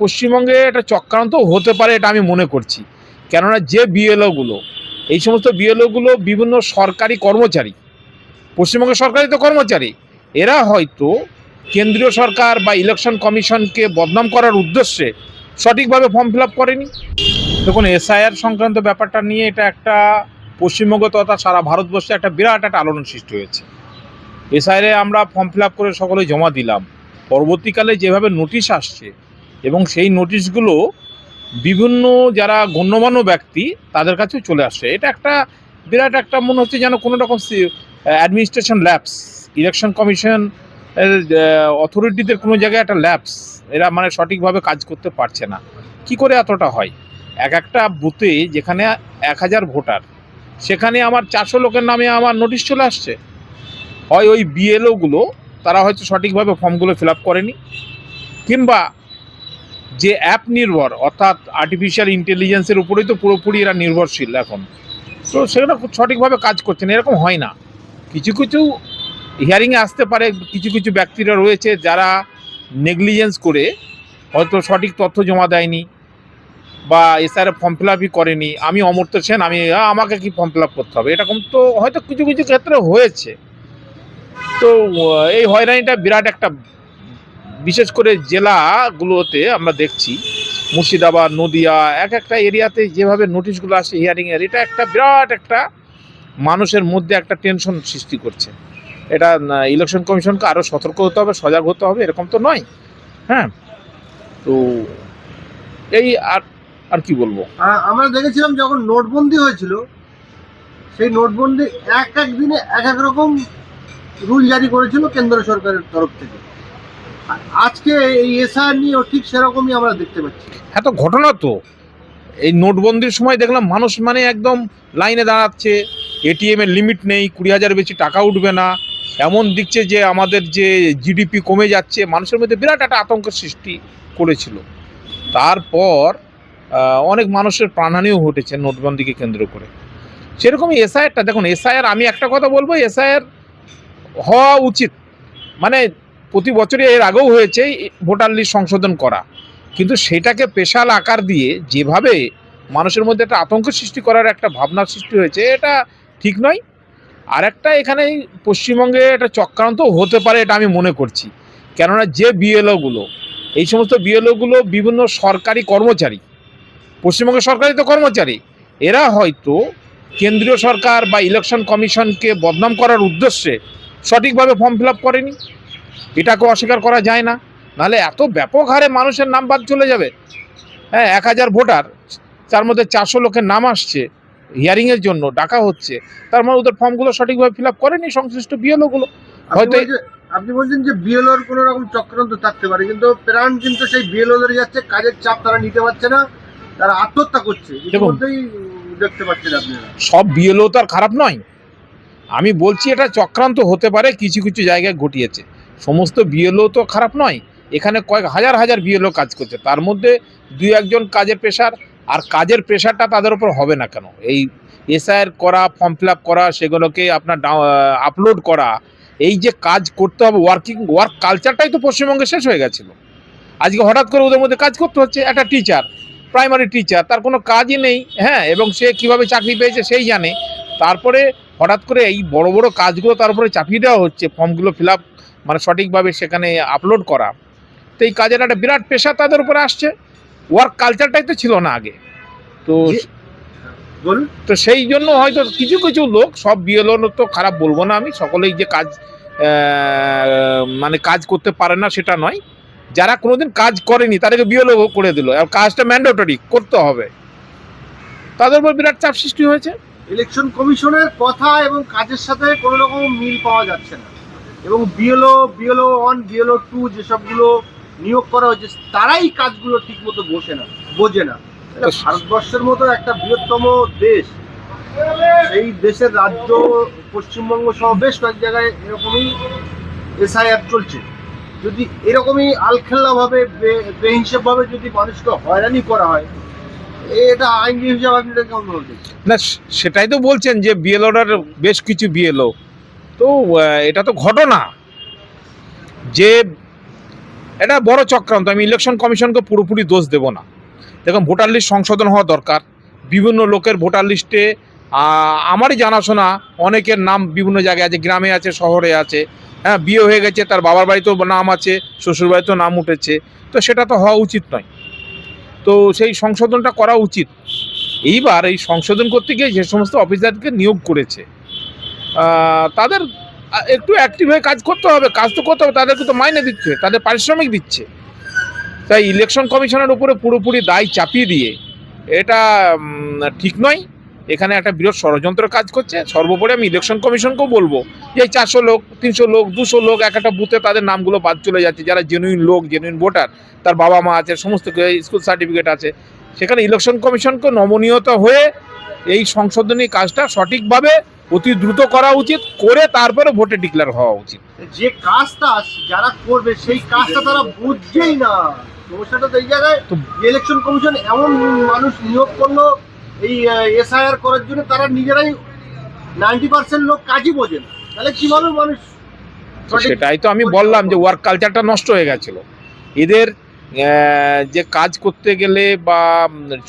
পশ্চিমবঙ্গে এটা চক্রান্ত হতে পারে এটা আমি মনে করছি। কেননা যে বিএলওগুলো এই সমস্ত বিএলওগুলো বিভিন্ন সরকারি কর্মচারী পশ্চিমবঙ্গের সরকারি তো কর্মচারী, এরা হয়তো কেন্দ্রীয় সরকার বা ইলেকশন কমিশনকে বদনাম করার উদ্দেশ্যে সঠিকভাবে ফর্ম ফিল আপ করেনি। দেখুন এসআইআর সংক্রান্ত ব্যাপারটা নিয়ে এটা একটা পশ্চিমবঙ্গ তথা সারা ভারতবর্ষে একটা বিরাট একটা আলোড়ন সৃষ্টি হয়েছে। এসআইআরে আমরা ফর্ম ফিল আপ করে সকলে জমা দিলাম। পরবর্তীকালে যেভাবে নোটিশ আসছে এবং সেই নোটিশগুলো বিভিন্ন যারা গণ্যমান্য ব্যক্তি তাদের কাছেও চলে আসছে এটা একটা বিরাট একটা মনে হচ্ছে যেন কোনো রকম অ্যাডমিনিস্ট্রেশন ল্যাবস ইলেকশন কমিশন অথরিটিদের কোনো জায়গায় একটা ল্যাবস এরা মানে সঠিকভাবে কাজ করতে পারছে না। কি করে এতটা হয়? এক একটা বুথে যেখানে এক হাজার ভোটার, সেখানে আমার চারশো লোকের নামে আমার নোটিশ চলে আসছে। হয় ওই বিএলওগুলো তারা হয়তো সঠিকভাবে ফর্মগুলো ফিল আপ করেনি, কিংবা যে অ্যাপ নির্ভর, অর্থাৎ আর্টিফিশিয়াল ইন্টেলিজেন্সের উপরেই তো পুরোপুরি এরা নির্ভরশীল এখন। তো খুব সঠিকভাবে কাজ করছে না, এরকম হয় না। কিছু কিছু হিয়ারিংয়ে আসতে পারে, কিছু কিছু ব্যক্তিরা রয়েছে যারা নেগলিজেন্স করে, হয়তো সঠিক তথ্য জমা দেয়নি বা এসআর ফর্ম ফিল আপই করেনি। আমি অমর্ত সেন, আমি আমাকে কি ফর্ম ফিল আপ করতে হবে? এরকম তো হয়তো কিছু কিছু ক্ষেত্রে হয়েছে। তো এই হয়রানিটা বিরাট একটা বিশেষ করে জেলাগুলোতে আমরা দেখছি, মুর্শিদাবাদ, নদিয়া, এক একটা এরিয়াতে যেভাবে নোটিশগুলো আসে হিয়ারিংয়ের এটা একটা বিরাট একটা মানুষের মধ্যে একটা টেনশন সৃষ্টি করছে। এটা ইলেকশন কমিশনকে আরও সতর্ক হতে হবে, সজাগ হতে হবে, এরকম তো নয়। হ্যাঁ? তো এই আর আর কি বলব? আমরা দেখেছিলাম যখন নোটবন্দি হয়েছিল, সেই নোটবন্দি এক এক দিনে এক এক রকম রুল জারি করেছিল কেন্দ্র সরকারের তরফ থেকে। আজকে এই এসআর নিয়েও ঠিক সেরকমই আমরা দেখতে পাচ্ছি। হ্যাঁ তো ঘটনা তো। এই নোটবন্দির সময় দেখলাম মানুষ মানে একদম লাইনে দাঁড়াচ্ছে এটিএম এর লিমিট নেই, কুড়ি হাজার বেশি টাকা উঠবে না। এমন দিচ্ছে যে আমাদের যে জিডিপি কমে যাচ্ছে, মানুষের মধ্যে বিরাট একটা আতঙ্কের সৃষ্টি করেছিল। তারপর অনেক মানুষের প্রাণহানিও ঘটেছে নোটবন্দিকে কেন্দ্র করে। সেরকমই এসআইআরটা, দেখুন, এসআইআর আমি একটা কথা বলব, এসআইআর হওয়া উচিত। মানে প্রতি বছরই এর আগেও হয়েছে ভোটার লিস্ট সংশোধন করা। কিন্তু সেটাকে পেশাল আকার দিয়ে যেভাবে মানুষের মধ্যে একটা আতঙ্ক সৃষ্টি করার একটা ভাবনা সৃষ্টি হয়েছে, এটা ঠিক নয়। আর একটা এখানে পশ্চিমবঙ্গে একটা চক্রান্ত হতে পারে এটা আমি মনে করছি। কেননা যে বিএলওগুলো, এই সমস্ত বিএলওগুলো বিভিন্ন সরকারি কর্মচারী, পশ্চিমবঙ্গের সরকারি তো কর্মচারী, এরা হয়তো কেন্দ্রীয় সরকার বা ইলেকশন কমিশনকে বদনাম করার উদ্দেশ্যে সঠিকভাবে ফর্ম ফিল আপ করেনি। এটাকে অস্বীকার করা যায় না। নাহলে এত ব্যাপক হারে মানুষের নাম বাদ চলে যাবে। হ্যাঁ এক হাজার ভোটার তার মধ্যে চারশো লোকের নাম আসছে হিয়ারিংয়ের জন্য ডাকা হচ্ছে। তার মানে ওদের ফর্মগুলো সঠিকভাবে ফিল আপ করেনি সংশ্লিষ্ট বিএলওগুলো। হয়তো- আপনি বলছেন যে বিএলওর কোনো রকম চক্রান্ত থাকতে পারে কিন্তু প্রাণ কিন্তু সেই বিএলওদের যাচ্ছে কাজের চাপ তারা নিতে পারছে না তারা আত্মহত্যা করছে। দেখতে পাচ্ছেন আপনারা সব বিএলও তো আর খারাপ নয়। আমি বলছি এটা চক্রান্ত হতে পারে কিছু কিছু জায়গায় ঘটিয়েছে। সমস্ত বিএলও তো খারাপ নয়, এখানে কয়েক হাজার হাজার বিএলও কাজ করছে, তার মধ্যে দুই একজন কাজের প্রেশার আর কাজের প্রেশারটা তাদের উপর হবে না কেন? এই এসআইআর করা ফর্ম ফিল করা, সেগুলোকে আপনার আপলোড করা, এই যে কাজ করতে হবে ওয়ার্কিং ওয়ার্ক কালচারটাই তো পশ্চিমবঙ্গে শেষ হয়ে গেছিল। আজকে হঠাৎ করে ওদের মধ্যে কাজ করতে হচ্ছে, একটা টিচার প্রাইমারি টিচার তার কোনো কাজই নেই হ্যাঁ এবং সে কীভাবে চাকরি পেয়েছে সেই জানে। তারপরে হঠাৎ করে এই বড় বড় কাজগুলো তার উপরে চাপিয়ে দেওয়া হচ্ছে ফর্মগুলো ফিল আপ মানে সঠিকভাবে সেখানে আপলোড করা। তো এই কাজের একটা বিরাট পেশা তাদের উপরে আসছে। ওয়ার্ক কালচারটাই তো ছিল না আগে। তো বলুন। তো সেই জন্য হয়তো কিছু কিছু লোক সব বিএলও তো খারাপ বলব না আমি সকলেই যে কাজ মানে কাজ করতে পারে না সেটা নয়। যারা কোনোদিন কাজ করেনি তাদেরকে বিএলও করে দিল। আর কাজটা ম্যান্ডেটরি করতে হবে। তাদের উপর বিরাট চাপ সৃষ্টি হয়েছে। ইলেকশন কমিশনের কথা এবং কাজের সাথে কোনো রকম মিল পাওয়া যাচ্ছে না। এবং BLO BLO one BLO two যেসবগুলো নিয়োগ করা হয়েছে তারাই কাজগুলো ঠিক মতো বসে না বোঝে না। এটা ভারতবর্ষের মতো একটা বৃহত্তম দেশ। সেই দেশের রাজ্য পশ্চিমবঙ্গ সহ বেশ কয়েক জায়গায় এরকমই এসআইআর চলছে। যদি এরকমই আলখেল্লাভাবে বেহিসেবভাবে যদি মানুষকে হয়রানি করা হয় এটা আইনজীবী হিসাবে আপনি কেমন বলছেন না সেটাই তো বলছেন যে বিএলওর বেশ কিছু বিএলও তো এটা তো ঘটনা। যে এটা বড় চক্রান্ত, আমি ইলেকশন কমিশনকে পুরোপুরি দোষ দেব না। দেখুন, ভোটার লিস্ট সংশোধন হওয়া দরকার। বিভিন্ন লোকের ভোটার লিস্টে আমারই জানাশোনা, অনেকের নাম বিভিন্ন জায়গায় আছে, গ্রামে আছে, শহরে আছে। হ্যাঁ বিয়ে হয়ে গেছে, তার বাবার বাড়িতেও নাম আছে, শ্বশুর বাড়িতেও নাম উঠেছে। তো সেটা তো হওয়া উচিত নয়। তো সেই সংশোধনটা করা উচিত। এইবার এই সংশোধন করতে গিয়ে যে সমস্ত অফিসারকে নিয়োগ করেছে তাদের একটু অ্যাক্টিভ হয়ে কাজ করতে হবে, কাজ তো করতে হবে, তাদেরকে তো মাইনে দিচ্ছে, তাদের পারিশ্রমিক দিচ্ছে। তাই ইলেকশন কমিশনের উপরে পুরোপুরি দায় চাপিয়ে দিয়ে, এটা ঠিক নয়। এখানে একটা বিরাট ষড়যন্ত্র কাজ করছে। সর্বোপরি আমি ইলেকশন কমিশনকেও বলব যে, এই চারশো লোক, তিনশো লোক, দুশো লোক এক একটা বুথে তাদের নামগুলো বাদ চলে যাচ্ছে। যারা জেনুইন লোক জেনুইন ভোটার তার বাবা মা আছে, সমস্ত স্কুল সার্টিফিকেট আছে। সেখানে ইলেকশন কমিশনকে নমনীয়তা হয়ে এই সংশোধনী কাজটা সঠিকভাবে অতি দ্রুত করা উচিত করে তারপরে ভোটে ডিক্লেয়ার হওয়া উচিত। যে কাজটা যারা করবে সেই কাজটা তারা বুঝছেই না। সমস্যাটা তো এই জায়গায় ইলেকশন কমিশন এমন মানুষ নিয়োগ করল এই এসআইআর করার জন্য তারা নিজেরাই নাইনটি পার্সেন্ট লোক কাজই বোঝে না। তাহলে কীভাবে মানুষ সেটাই তো আমি বললাম যে ওয়ার্ক কালচারটা নষ্ট হয়ে গেছিল। এদের যে কাজ করতে গেলে বা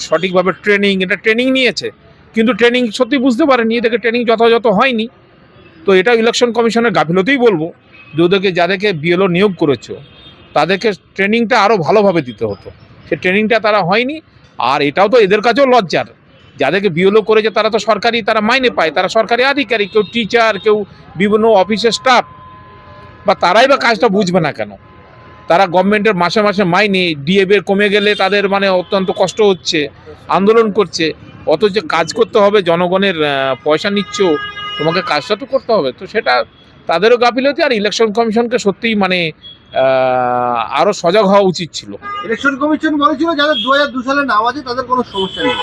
সঠিকভাবে ট্রেনিং এটা ট্রেনিং নিয়েছে। কিন্তু ট্রেনিং সত্যি বুঝতে পারেনি, এদেরকে ট্রেনিং যথাযথ হয়নি। তো এটা ইলেকশন কমিশনের গাফিলতেই বলব, যে ওদেরকে যাদেরকে বিএলও নিয়োগ করেছ, তাদেরকে ট্রেনিংটা আরও ভালোভাবে দিতে হতো। সে ট্রেনিংটা তারা হয়নি, আর এটাও তো এদের কাছেও লজ্জার। যাদেরকে বিএলও করেছে, তারা তো সরকারি, তারা মাইনে পায়, তারা সরকারি আধিকারিক, কেউ টিচার কেউ বিভিন্ন অফিসের স্টাফ বা তারাই বা কাজটা বুঝবে না কেন? তারা গভর্নমেন্টের মাসে মাসে মাইনে ডিএবের কমে গেলে তাদের মানে অত্যন্ত কষ্ট হচ্ছে, আন্দোলন করছে। অথচ কাজ করতে হবে জনগণের পয়সা নিচ্ছ তোমাকে কাজটা তো করতে হবে। তো সেটা তাদেরও গাফিলতি আর ইলেকশন কমিশনকে সত্যিই মানে আহ, আরও সজাগ হওয়া উচিত ছিল। ইলেকশন কমিশন বলেছিল যাদের দু হাজার দু সালে নাম আছে তাদের কোনো সমস্যা নেই।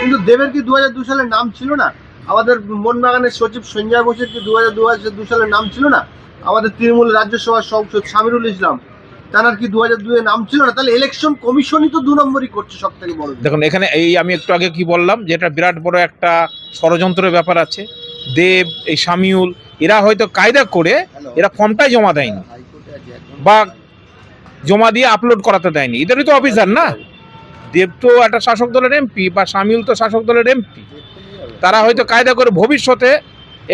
কিন্তু দেবের কি দু হাজার দু সালে নাম ছিল না? আমাদের মোহনবাগানের সচিব সঞ্জয় বোসের কি দু হাজার দু হাজার দু সালে নাম ছিল না? আমাদের তৃণমূল রাজ্যসভার সংসদ সামিরুল ইসলাম তার কি দু হাজার দুয়ে নাম ছিল না। তাহলে ইলেকশন কমিশনই তো দু নম্বরই করছে সব থেকে বড় দেখুন এখানে এই আমি একটু আগে কি বললাম যে এটা বিরাট বড় একটা ষড়যন্ত্রের ব্যাপার আছে। দেব এই শামিউল এরা হয়তো কায়দা করে এরা ফর্মটাই জমা দেয়নি বা জমা দিয়ে আপলোড করাতে দেয়নি। এদেরই তো অফিসার না? দেব তো একটা শাসক দলের এমপি বা শামিউল তো শাসক দলের এমপি। তারা হয়তো কায়দা করে ভবিষ্যতে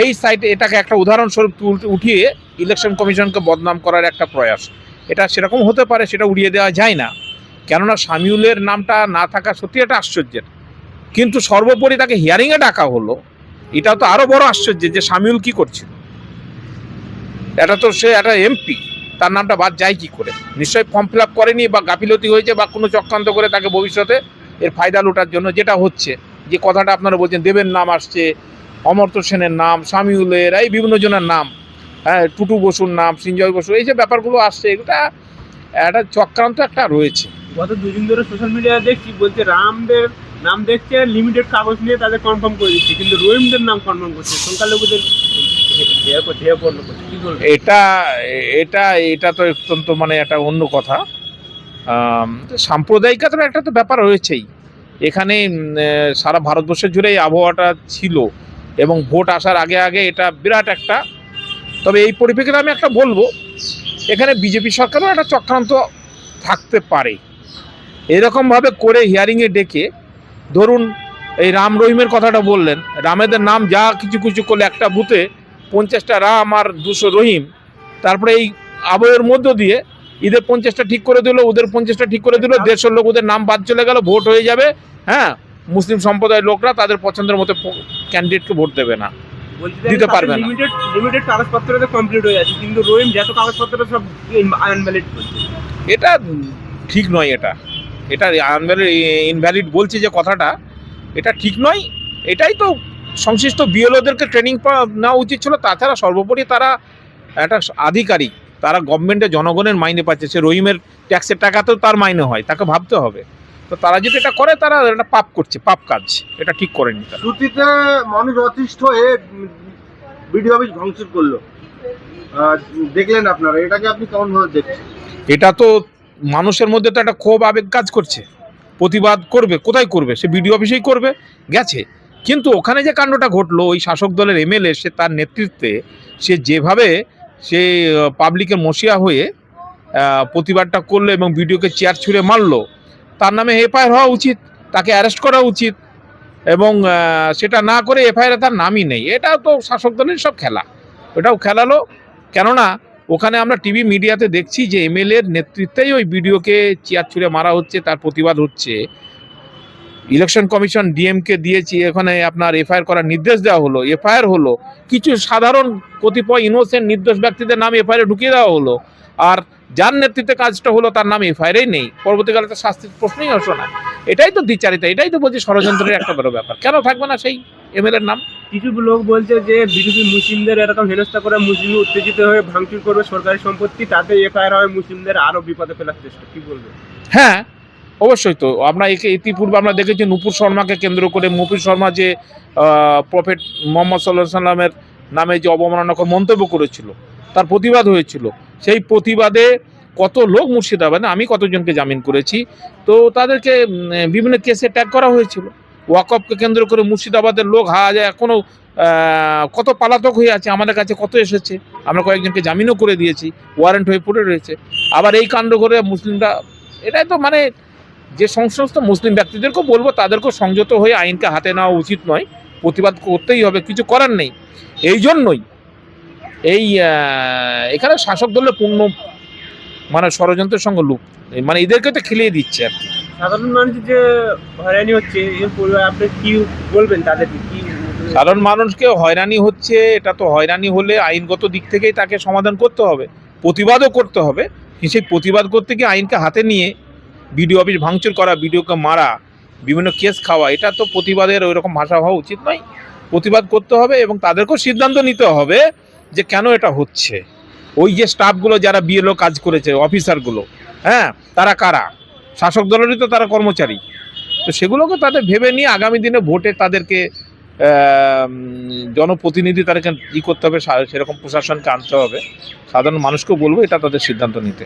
এই সাইটে এটাকে একটা উদাহরণস্বরূপ উঠিয়ে ইলেকশন কমিশনকে বদনাম করার একটা প্রয়াস। এটা সেরকম হতে পারে, সেটা উড়িয়ে দেওয়া যায় না। কেননা শামিউলের নামটা না থাকা সত্যি একটা আশ্চর্যের। কিন্তু সর্বোপরি তাকে হিয়ারিংয়ে ডাকা হলো। এটা তো আরও বড় আশ্চর্যের যে শামিউল কি করছিল। এটা তো সে একটা এমপি, তার নামটা বাদ যায় কি করে? নিশ্চয়ই ফর্ম ফিল আপ করেনি বা গাফিলতি হয়েছে বা কোনো চক্রান্ত করে তাকে ভবিষ্যতে এর ফায়দা লোটার জন্য যেটা হচ্ছে। যে কথাটা আপনারা বলছেন, দেবের নাম আসছে, অমর্ত্য সেনের নাম, শামিউলের, এই বিভিন্ন জনের নাম। হ্যাঁ টুটু বসুর নাম সঞ্জয় বসু এই যে ব্যাপারগুলো আসছে এটা একটা চক্রান্ত একটা রয়েছে। গত দুদিন ধরে সোশ্যাল মিডিয়ায় দেখছি বলছে রামদের নাম দেখছে লিমিটেড কাগজ নিয়ে তাদের কনফার্ম করে দিচ্ছে কিন্তু রহিমদের নাম কনফার্ম করছে সংখ্যালঘুদের এটা এটা এটা তো অত্যন্ত মানে একটা অন্য কথা। সাম্প্রদায়িকতার একটা তো ব্যাপার রয়েছেই। এখানে সারা ভারতবর্ষের জুড়ে এই আবহাওয়াটা ছিল এবং ভোট আসার আগে আগে এটা বিরাট একটা তবে এই পরিপ্রেক্ষিতে আমি একটা বলব, এখানে বিজেপি সরকারও একটা চক্রান্ত থাকতে পারে। এরকমভাবে করে হিয়ারিংয়ে ডেকে, ধরুন এই রাম রহিমের কথাটা বললেন, রামেদের নাম যা কিছু কিছু করলে একটা বুথে পঞ্চাশটা রাম আর দুশো রহিম, তারপরে এই আবহের মধ্য দিয়ে ঈদের পঞ্চাশটা ঠিক করে দিল, ওদের পঞ্চাশটা ঠিক করে দিল, দেড়শো লোক ওদের নাম বাদ চলে গেল, ভোট হয়ে যাবে হ্যাঁ মুসলিম সম্প্রদায়ের লোকরা তাদের পছন্দের মতো ক্যান্ডিডেটকে ভোট দেবে না। দিতে পারবে না। লিমিটেড লিমিটেড কাগজপত্র তো কমপ্লিট হয়ে আছে কিন্তু রহিম যত কাগজপত্র সব আনভ্যালিড করছে এটা ঠিক নয় এটা। এটা আনভ্যালিড ইনভ্যালিড বলছি যে কথাটা এটা ঠিক নয়। এটাই তো সংশ্লিষ্ট বিএলওদেরকে ট্রেনিং নেওয়া উচিত ছিল তাছাড়া সর্বোপরি তারা একটা আধিকারিক তারা গভর্নমেন্টে জনগণের মাইনে পাচ্ছে। সে রহিমের ট্যাক্সের টাকাতেও তার মাইনে হয় তাকে ভাবতে হবে। তো তারা যদি এটা করে তারা এটা পাপ করছে পাপ কাজ। এটা ঠিক করেনি তারা। মানুষ অতিষ্ঠ হয়ে বিডিও অফিস ভাঙচুর করল। দেখলেন আপনারা এটাকে আপনি কেমন ভাবে দেখছেন? এটা তো মানুষের মধ্যে তো একটা ক্ষোভ আবেগ কাজ করছে। প্রতিবাদ করবে কোথায় করবে? সে বিডিও অফিসেই করবে গেছে। কিন্তু ওখানে যে কাণ্ডটা ঘটলো ওই শাসক দলের এমএলএ সে তার নেতৃত্বে সে যেভাবে সে পাবলিকের মশিয়া হয়ে প্রতিবাদটা করল এবং ভিডিওকে চেয়ার ছুঁড়ে মারলো তার নামে এফআইআর হওয়া উচিত, তাকে অ্যারেস্ট করা উচিত, এবং সেটা না করে এফআইআর তার নামই নেই। এটা তো শাসক দলের সব খেলা। ওটাও খেলালো। কেননা, ওখানে আমরা টিভি মিডিয়াতে দেখছি যে এমএলএর নেতৃত্বেই ওই ভিডিওকে চেয়ার ছুঁড়ে মারা হচ্ছে, তার প্রতিবাদ হচ্ছে। ইলেকশন কমিশন ডিএমকে দিয়েছি, এখানে আপনার এফআইআর করার নির্দেশ দেওয়া হলো, এফআইআর হলো। কিছু সাধারণ কতিপয় ইনোসেন্ট নির্দোষ ব্যক্তিদের নাম এফআইআর ঢুকিয়ে দেওয়া হলো। আর যার নেতৃত্বে কাজটা হলো তার নাম এফআইআরই নেই। পরবর্তীকালে তো শাস্তির প্রশ্নই আসো না। এটাই তো দ্বিচারিতা এটাই তো বলছি ষড়যন্ত্রের একটা বড় ব্যাপার। কেন থাকবে না সেই এমএলএর নাম? কিছু লোক বলছে যে বিজেপি মুসলিমদের এরকম হেনস্থা করে মুসলিম উত্তেজিত হয়ে ভাঙচুর করবে সরকারি সম্পত্তি তাতে এফআইআর হয় মুসলিমদের আরও বিপদে ফেলার চেষ্টা। কি বলবে? হ্যাঁ অবশ্যই তো। আমরা একে ইতিপূর্বে আমরা দেখেছি নুপুর শর্মাকে কেন্দ্র করে। মুপুর শর্মা যে প্রফেট মোহাম্মদ সাল্লাহ সাল্লামের নামে যে অবমাননাকর মন্তব্য করেছিল তার প্রতিবাদ হয়েছিল। সেই প্রতিবাদে কত লোক মুর্শিদাবাদে আমি কতজনকে জামিন করেছি, তো তাদেরকে বিভিন্ন কেসে ট্যাগ করা হয়েছিল। ওয়াকফকে কেন্দ্র করে মুর্শিদাবাদের লোক হাজা এখনও কত পালাতক হয়ে আছে, আমাদের কাছে কত এসেছে, আমরা কয়েকজনকে জামিনও করে দিয়েছি ওয়ারেন্ট হয়ে পড়ে রয়েছে। আবার এই কাণ্ড করে মুসলিমরা, এটাই তো মানে যে সংশ্লিষ্ট মুসলিম ব্যক্তিদেরকেও বলব, তাদেরকেও সংযত হয়ে আইনকে হাতে নেওয়া উচিত নয়, প্রতিবাদ করতেই হবে, কিছু করার নেই। এই জন্যই এই এখানে শাসক দলের পূর্ণ মানে ষড়যন্ত্রের সঙ্গে লুপ মানে এদেরকে তো খেলিয়ে দিচ্ছে আর কি। সাধারণ মানুষ যে হয়রানি হচ্ছে আপনি কি বলবেন তাদেরকে কি সাধারণ মানুষকে হয়রানি হচ্ছে এটা তো হয়রানি হলে আইনগত দিক থেকেই তাকে সমাধান করতে হবে। প্রতিবাদও করতে হবে। সেই প্রতিবাদ করতে গিয়ে আইনকে হাতে নিয়ে বিডিও অফিস ভাঙচুর করা বিডিওকে মারা বিভিন্ন কেস খাওয়া এটা তো প্রতিবাদের ওই রকম ভাষা হওয়া উচিত নয়। প্রতিবাদ করতে হবে এবং তাদেরকেও সিদ্ধান্ত নিতে হবে যে কেন এটা হচ্ছে? ওই যে স্টাফগুলো যারা বিএলও কাজ করেছে অফিসারগুলো হ্যাঁ? তারা কারা? শাসক দলেরই তো তারা কর্মচারী। তো সেগুলোকে তাদের ভেবে নিয়ে আগামী দিনে ভোটে তাদেরকে জনপ্রতিনিধি তাদেরকে ই করতে হবে সেরকম প্রশাসনকে আনতে হবে। সাধারণ মানুষকেও বলব এটা তাদের সিদ্ধান্ত নিতে।